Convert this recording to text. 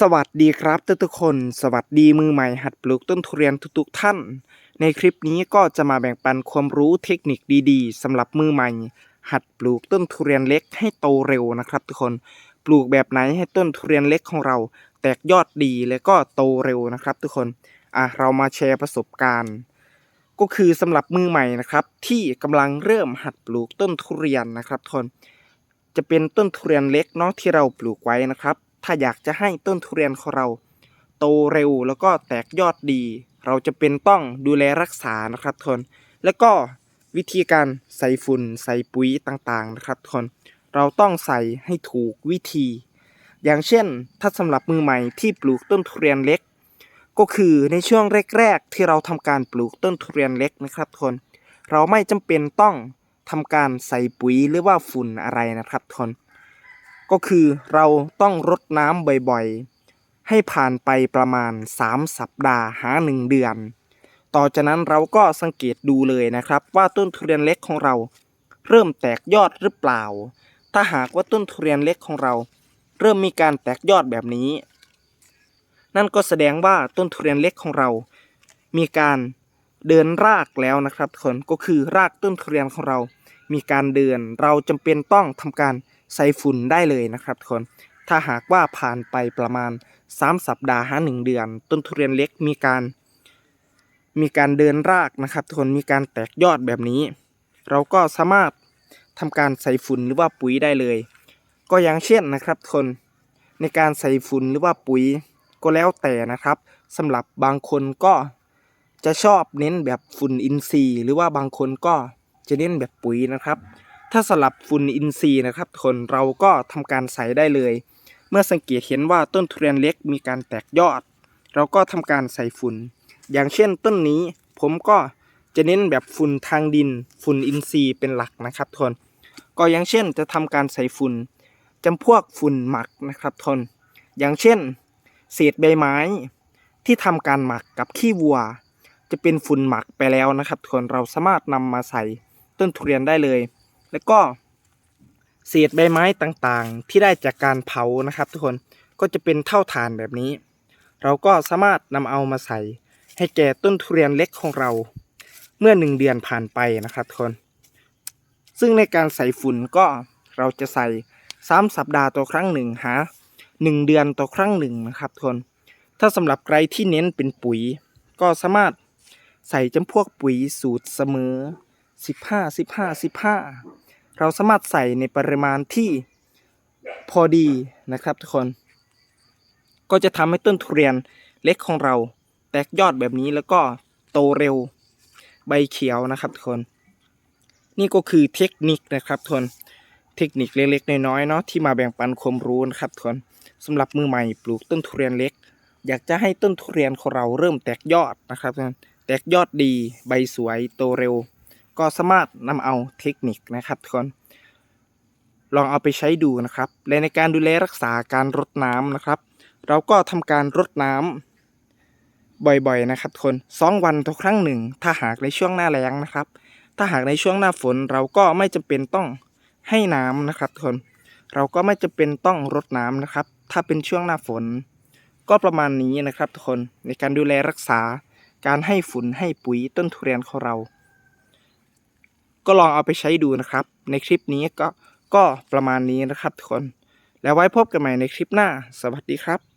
สวัสดีครับทุกๆคน สวัสดีมือใหม่หัดปลูกต้นทุเรียนทุกๆท่าน ในคลิปนี้ก็จะมาแบ่งปันความรู้เทคนิคดีๆสำหรับมือใหม่ หัดปลูกต้นทุเรียนเล็กให้โตเร็วนะครับ ทุกคนปลูกแบบไหนให้ต้นทุเรียนเล็กของเรา แตกยอดดีและก็โตเร็วนะครับ ทุกคนอะเรามาแชร์ประสบการณ์ ก็คือสำหรับมือใหม่นะครับ ที่กำลังเริ่มหัดปลูกต้นทุเรียนนะครับทุกคนจะเป็นต้นทุเรียนเล็กเนาะที่เราปลูกไว้นะครับ ถ้าอยากจะให้ต้นทุเรียนของเรา โตเร็วแล้วก็แตกยอดดี เราจะเป็นต้องดูแลรักษานะครับทุนแล้วก็วิธีการใส่ฝุ่นใส่ปุ๋ยต่างๆนะครับทุนเราต้องใส่ให้ถูกวิธี อย่างเช่น ถ้าสำหรับมือใหม่ที่ปลูกต้นทุเรียนเล็ก ก็คือในช่วงแรกๆ ที่เราทำการปลูกต้นทุเรียนเล็กนะครับทุนเราไม่จำเป็นต้องทำการใส่ปุ๋ยหรือว่าฝุ่นอะไรนะครับทุน ก็คือเราต้องรดน้ำบ่อยๆ ให้ผ่านไปประมาณ 3 สัปดาห์หา 1 เดือน ต่อจากนั้นเราก็สังเกตดูเลยนะครับ ว่าต้นทุเรียนเล็กของเรา เริ่มแตกยอดหรือเปล่า ถ้าหากว่าต้นทุเรียนเล็กของเรา เริ่มมีการแตกยอดแบบนี้ นั่นก็แสดงว่าต้นทุเรียนเล็กของเรา มีการ เดินรากแล้วนะครับทุกคนก็คือรากต้นทุเรียนของเรา มีการเดินเราจำเป็นต้องทำการใส่ฝุ่นได้เลยนะครับทุกคนถ้าหากว่าผ่านไปประมาณ 3 สัปดาห์หาหนึ่งเดือน ต้นทุเรียนเล็กมีการ มีการเดินรากนะครับ ทุกคนมีการแตกยอดแบบนี้ เราก็สามารถทำการใส่ฝุ่นหรือว่าปุ๋ยได้เลย ก็อย่างเช่นนะครับทุกคนในการใส่ฝุ่นหรือว่าปุ๋ยก็แล้วแต่นะครับสำหรับบางคนก็ จะชอบเน้นแบบฝุ่นอินทรีย์หรือว่าบางคนก็จะเน้นแบบปุ๋ยนะครับ ถ้าสลับฝุ่นอินทรีย์นะครับทุกคนเราก็ทำการใส่ได้เลย เมื่อสังเกตเห็นว่าต้นทุเรียนเล็กมีการแตกยอด เราก็ทำการใส่ฝุ่น อย่างเช่นต้นนี้ผมก็จะเน้นแบบฝุ่นทางดิน ฝุ่นอินทรีย์เป็นหลักนะครับทุกคนก็อย่างเช่นจะทำการใส่ฝุ่นจำพวกฝุ่นหมักนะครับทุกคนอย่างเช่น เศษใบไม้ที่ทำการหมักกับขี้วัว จะเป็นฝุ่นหมักไปแล้วนะครับทุกคนเราสามารถนำมาใส่ต้นทุเรียนได้เลย แล้วก็เศษใบไม้ต่างๆ ที่ได้จากการเผานะครับ ทุกคนก็จะเป็นเท่าฐานแบบนี้ เราก็สามารถนำเอามาใส่ ให้แก่ต้นทุเรียนเล็กของเรา เมื่อหนึ่งเดือนผ่านไปนะครับทุกคน ซึ่งในการใส่ฝุ่นก็เราจะใส่สามสัปดาห์ต่อครั้งหนึ่งหาหนึ่งเดือนต่อครั้งหนึ่งนะครับทุกคน ถ้าสำหรับใครที่เน้นเป็นปุ๋ย ก็สามารถ ใส่จำพวกปุ๋ยสูตรเสมอ 15 15 15 เราสามารถใส่ในปริมาณที่พอดีนะครับทุกคน ก็จะทำให้ต้นทุเรียนเล็กของเราแตกยอดแบบนี้แล้วก็โตเร็วใบเขียวนะครับทุกคน นี่ก็คือเทคนิคนะครับทุกคนเทคนิคเล็กๆน้อยๆเนาะที่มาแบ่งปันความรู้นะครับทุกคนสำหรับมือใหม่ปลูกต้นทุเรียนเล็ก อยากจะให้ต้นทุเรียนของเราเริ่มแตกยอดนะครับทุกคน แตกยอดดีใบสวยโตเร็ว ก็สามารถนำเอาเทคนิคนะครับทุกคนลองเอาไปใช้ดูนะครับ และในการดูแลรักษาการรดน้ำนะครับ เราก็ทำการรดน้ำบ่อยๆนะครับทุกคนสองวันต่อครั้งหนึ่ง ถ้าหากในช่วงหน้าแล้งนะครับ ถ้าหากในช่วงหน้าฝนเราก็ไม่จำเป็นต้องให้น้ำนะครับทุกคนเราก็ไม่จำเป็นต้องรดน้ำนะครับ ถ้าเป็นช่วงหน้าฝน ก็ประมาณนี้นะครับทุกคนในการดูแลรักษา การให้ฝุ่นให้ปุ๋ยต้นทุเรียนของเรา ก็ลองเอาไปใช้ดูนะครับ ในคลิปนี้ก็ก็ประมาณนี้นะครับทุกคน แล้วไว้พบกันใหม่ในคลิปหน้า สวัสดีครับ